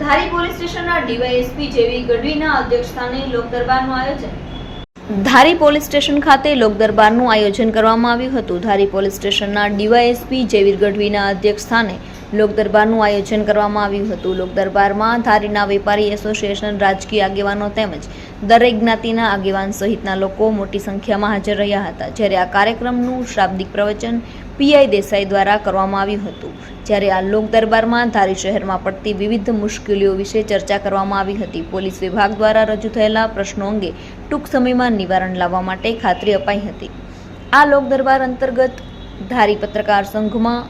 ધારી police સ્ટેશનના DYSP જેવી ગઢવીના અધ્યક્ષસ્થાને લોકદરબારનું આયોજન. ધારી પોલીસ સ્ટેશન ખાતે લોકદરબારનું આયોજન કરવામાં આવ્યું હતું. ધારી પોલીસ સ્ટેશનના ડીવાયએસપી જેવીર ગઢવીના અધ્યક્ષસ્થાને લોકદરબારનું આયોજન કરવામાં આવ્યું હતું. લોકદરબારમાં ધારીના વેપારી એસોસિએશન રાજકીય આગેવાનો તેમજ દરેક જ્ઞાતિના આગેવાન સહિતના લોકો મોટી સંખ્યામાં હાજર રહ્યા હતા. જ્યારે આ કાર્યક્રમનું શાબ્દિક પ્રવચન પીઆઈ દેસાઈ દ્વારા કરવામાં આવ્યું હતું. જ્યારે આ લોકદરબારમાં ધારી શહેરમાં પડતી વિવિધ મુશ્કેલીઓ વિશે ચર્ચા કરવામાં આવી હતી. પોલીસ વિભાગ દ્વારા રજૂ થયેલા પ્રશ્નો અંગે ટૂંક સમયમાં નિવારણ લાવવા માટે ખાતરી અપાઈ હતી. આ લોકદરબાર અંતર્ગત ધારી પત્રકાર સંઘમાં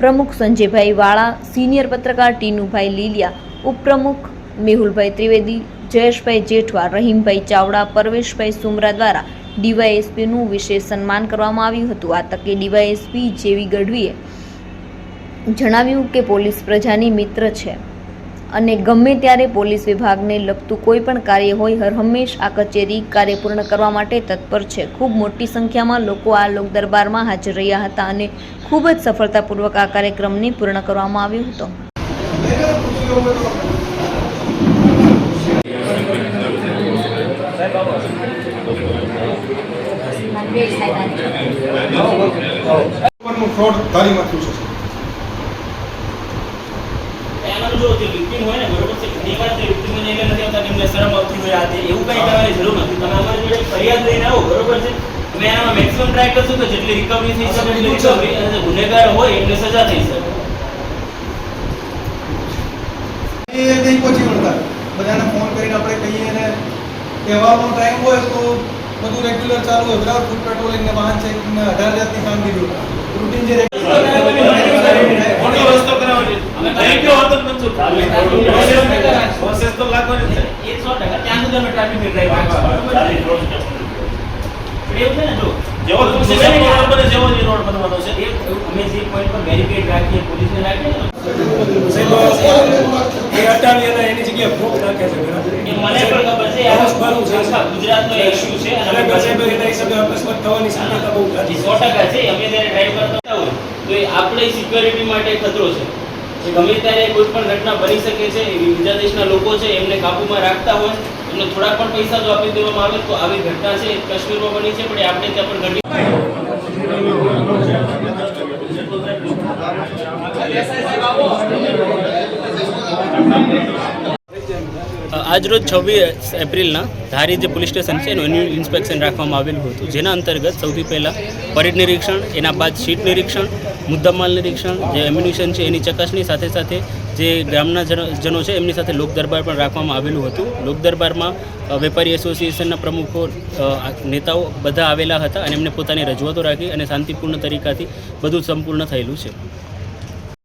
પ્રમુખ સંજયભાઈ વાળા, સિનિયર પત્રકાર ટીનુભાઈ લીલિયા, ઉપપ્રમુખ મેહુલભાઈ ત્રિવેદી, જયેશભાઈ જેઠવા, રહીમભાઈ ચાવડા, પરવેશભાઈ સુમરા દ્વારા ડીવાયએસપીનું વિશેષ સન્માન કરવામાં આવ્યું હતું. આ તકે ડીવાયએસપી જેવી ગઢવીએ જણાવ્યું કે પોલીસ પ્રજાની મિત્ર છે. અને ગમે ત્યારે પોલીસ વિભાગને લગતું કોઈ પણ કાર્ય હોય હર હંમેશ આ કચેરી કાર્ય પૂર્ણ કરવા માટે તત્પર છે. ખૂબ મોટી સંખ્યામાં લોકો આ લોક દરબારમાં હાજર રહ્યા હતા અને ખૂબ જ સફળતાપૂર્વક આ કાર્યક્રમને પૂર્ણ કરવામાં આવ્યો હતો. ફ્રોડ ધારીમાં થયું છે જો જે વિક્ટિમ હોય ને બરોબર છે ઘણી વાર જે વિક્ટિમ ને એને નથી આવતા એમને શરમ આવતી હોય આજે એવું કંઈ કરવાની જરૂર નથી. તમે અમારી જોડે ફરિયાદ લઈને આવો બરોબર છે? અમે એનામાં મેક્સિમમ ટ્રાય કરશું કે જેટલી રિકવરી થઈ શકે એટલી રિકવરી અને ગુનેગાર હોય એટલે સજા થઈ શકે. એ નહીં પહોંચી વળતા. બધાને ફોન કરીને આપણે કહીએ અને તહેવારનો ટાઈમ હોય તો બધું રેગ્યુલર ચાલુ હોય. બરાબર ફૂડ પેટ્રોલિંગ ને વાહન ચેકિંગ ને અઢાર જાતની કામગીરી રૂટીન જે મોટો રસ્તો કરાવો છે અમે કઈ ગયો હતો મંજૂર પ્રોસેસ તો લાગવાની છે એ સો ટકા ત્યાં સુધી અમે ટ્રાફિક ની ડ્રાઈવ એવું છે ને જો જેવો જેવો સિસ્ટમ રોડ બને જેવો જ રોડ બનવાનો છે એ અમે જે પોઈન્ટ પર બેરિકેડ રાખીએ પોલીસને રાખીએ ને એ હટાવી અને એની જગ્યાએ ભોગ નાખે છે ઘણા. એ મને પણ ખબર છે આ બરાબર છે. આખા ગુજરાતનો ઇશ્યુ છે અને અને અમે પછી અમે એના હિસાબે અકસ્માત થવાની શક્યતા બહુ એ જાજી સો ટકા છે અમે જ્યારે ડ્રાઈવ કરતા હોય તો એ આપણે સિક્યોરિટી માટે ખતરો છે. કે ગમે ત્યારે કોઈ પણ ઘટના બની શકે છે બીજા દેશના લોકો છે, એમને કાબૂમાં રાખતા હોય, એમને થોડા પણ પૈસા જો આપી દેવામાં આવે તો આવી ઘટના છે કાશ્મીરમાં બની છે, પણ આપણે ત્યાં પણ ઘટી આજરોજ છવ્વીસ એપ્રિલના ધારી જે પોલીસ સ્ટેશન છે, એનું ઇન્સ્પેક્શન રાખવામાં આવેલું હતું. જેના અંતર્ગત સૌથી પહેલાં પરેડ નિરીક્ષણ, એના બાદ શીટ નિરીક્ષણ મુદ્દામાલ નિરીક્ષણ, જે એમ્યુનિશન છે એની ચકાસણી, સાથે સાથે જે જનો જનો છે એમની સાથે લોક દરબાર પણ રાખવામાં આવેલું હતું. લોક દરબારમાં વેપારી એસોસિએશનના પ્રમુખો નેતાઓ બધા આવેલા હતા અને એમને પોતાની રજૂઆતો રાખી અને શાંતિપૂર્ણ તરીકાથી બધું સંપૂર્ણ થયેલું છે.